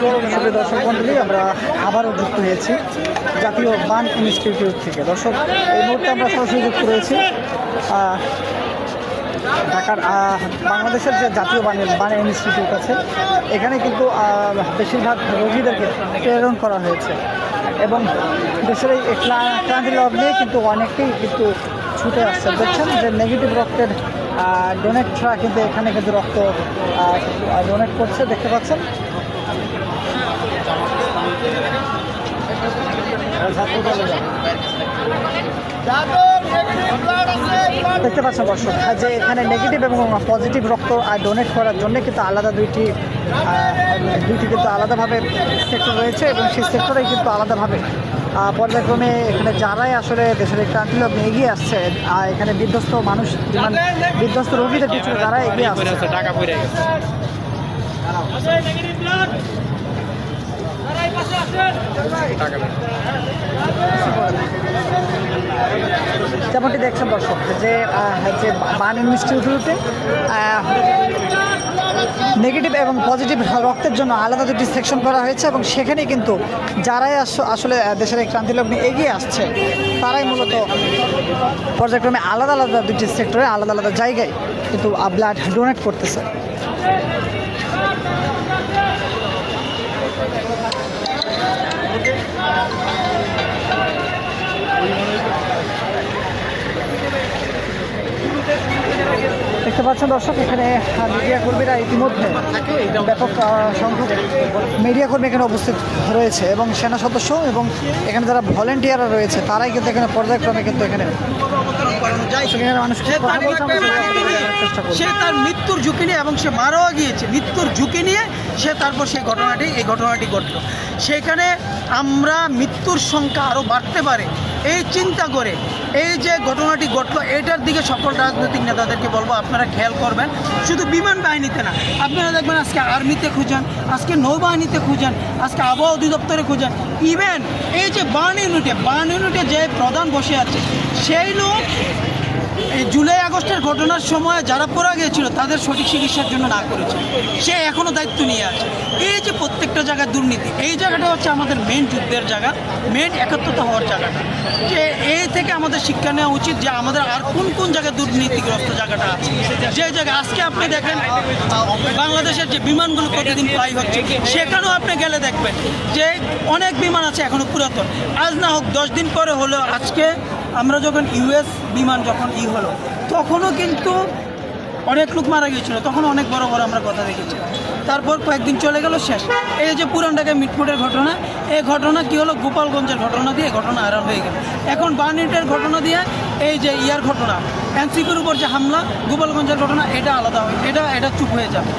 সুপ্রিয় দর্শক মন্ডলী, আমরা আবারও যুক্ত হয়েছি জাতীয় বান ইনস্টিটিউট থেকে। দর্শক, এই মুহূর্তে আমরা সরাসরি যুক্ত রয়েছি ঢাকার বাংলাদেশের যে জাতীয় বান বান ইনস্টিটিউট আছে, এখানে কিন্তু বেশিরভাগ রোগীদেরকে প্রেরণ করা হয়েছে। এবং দেশের এই ক্লা- ক্লান্তি লগ্নে কিন্তু অনেকেই কিন্তু ছুটে আসছে। দেখছেন যে নেগেটিভ রক্তের ডোনেটরা কিন্তু এখানে কিন্তু রক্ত ডোনেট করছে, দেখতে পাচ্ছেন। দেখতে পাচ্ছেন দর্শক যে এখানে নেগেটিভ এবং পজিটিভ রক্ত ডোনেট করার জন্য কিন্তু আলাদা দুইটি দুইটি কিন্তু আলাদাভাবে সেক্টর রয়েছে এবং সেই সেক্টরে কিন্তু আলাদাভাবে পর্যায়ক্রমে এখানে যারাই আসলে দেশের একটি আন্টিলগ এগিয়ে আসছে আর এখানে বিধ্বস্ত মানুষ মানে বিধ্বস্ত রোগীদের পিছনে যারা এগিয়ে আসছে। যেমনটি দেখছেন দর্শক, যে যে বান ইনস্টিটিউটে নেগেটিভ এবং পজিটিভ রক্তের জন্য আলাদা দুটি সেকশন করা হয়েছে এবং সেখানে কিন্তু যারাই আস- আসলে দেশের এই ক্রান্তিলগ্নে এগিয়ে আসছে, তারাই মূলত পর্যায়ক্রমে আলাদা আলাদা দুটি সেক্টরে আলাদা আলাদা জায়গায় কিন্তু ব্লাড ডোনেট করতেছে। দেখতে পাচ্ছেন দর্শক এখানে মিডিয়া কর্মীরা ইতিমধ্যে ব্যাপক সংখ্যক মিডিয়া কর্মী এখানে উপস্থিত রয়েছে এবং সেনা সদস্য এবং এখানে যারা ভলেন্টিয়াররা রয়েছে তারাই কিন্তু এখানে পর্যায়ক্রমে কিন্তু এখানে সেখানে চেষ্টা করব। সে তার মৃত্যুর ঝুঁকি নিয়ে এবং সে মারাও গিয়েছে। মৃত্যুর ঝুঁকি নিয়ে সে তারপর সেই ঘটনাটি, এই ঘটনাটি ঘটল। সেখানে আমরা মৃত্যুর সংখ্যা আরও বাড়তে পারে। এই চিন্তা করে এই যে ঘটনাটি ঘটলো, এটার দিকে সকল রাজনৈতিক নেতাদেরকে বলব, আপনারা খেয়াল করবেন, শুধু বিমান বাহিনীতে না, আপনারা দেখবেন আজকে আর্মিতে খুঁজেন, আজকে নৌবাহিনীতে খুঁজেন, আজকে আবহাওয়া অধিদপ্তরে খুঁজেন। ইভেন এই যে বার্ন ইউনিটে বার্ন ইউনিটে যে প্রধান বসে আছে, সেই লোক এই জুলাই আগস্টের ঘটনার সময় যারা পড়া গিয়েছিল, তাদের সঠিক চিকিৎসার জন্য না করেছে। সে এখনও দায়িত্ব নিয়ে আছে। এই যে প্রত্যেকটা জায়গায় দুর্নীতি, এই জায়গাটা হচ্ছে আমাদের মেন যুদ্ধের জায়গা মেন একাত্মতা হওয়ার জায়গাটা। যে এই থেকে আমাদের শিক্ষা নেওয়া উচিত যে আমাদের আর কোন কোন জায়গায় দুর্নীতিগ্রস্ত জায়গাটা আছে। যে জায়গায়, আজকে আপনি দেখেন, বাংলাদেশের যে বিমানগুলো প্রতিদিন ফ্লাই হচ্ছে, সেখানেও আপনি গেলে দেখবেন যে অনেক বিমান আছে এখনও পুরাতন। আজ না হোক, দশ দিন পরে হলো আজকে আমরা যখন ইউএস বিমান যখন ই হলো, তখনও কিন্তু অনেক লোক মারা গিয়েছিল, তখন অনেক বড় বড় আমরা কথা দেখেছি তারপর কয়েকদিন চলে গেল, শেষ। এই যে পুরান ঢাকায় মিটফুটের ঘটনা, এই ঘটনা কি হলো? গোপালগঞ্জের ঘটনা দিয়ে ঘটনা আড়াল হয়ে গেল। এখন বার্নিটের ঘটনা দিয়ে এই যে ইয়ার ঘটনা, এনসিপির উপর যে হামলা, গোপালগঞ্জের ঘটনা, এটা আলাদা হয়, এটা এটা চুপ হয়ে যাবে।